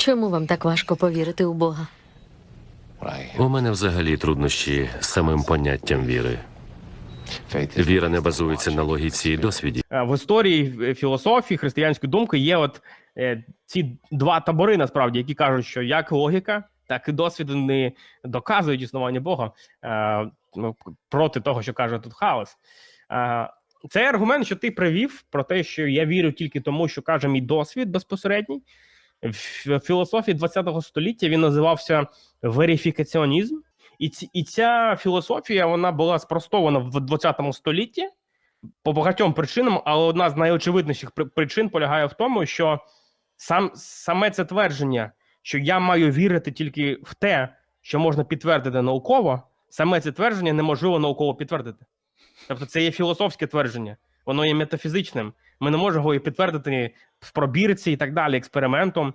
Чому вам так важко повірити у Бога? У мене взагалі труднощі з самим поняттям віри. Віра не базується на логіці і досвіді. Е, в історії філософії християнської думки є от е, ці два табори, насправді, які кажуть, що як логіка, так і досвід не доказують існування Бога е, ну, проти того, що каже тут хаос. Е, цей аргумент, що ти привів про те, що я вірю тільки тому, що каже мій досвід безпосередній. В філософії ХХ століття він називався верифікаціонізм. І, ці, і ця філософія вона була спростована в 20 столітті по багатьом причинам, але одна з найочевидніших причин полягає в тому, що сам саме це твердження, що я маю вірити тільки в те, що можна підтвердити науково, саме це твердження неможливо науково підтвердити. Тобто, це є філософське твердження, воно є метафізичним. Ми не можемо його і підтвердити в пробірці і так далі, експериментом.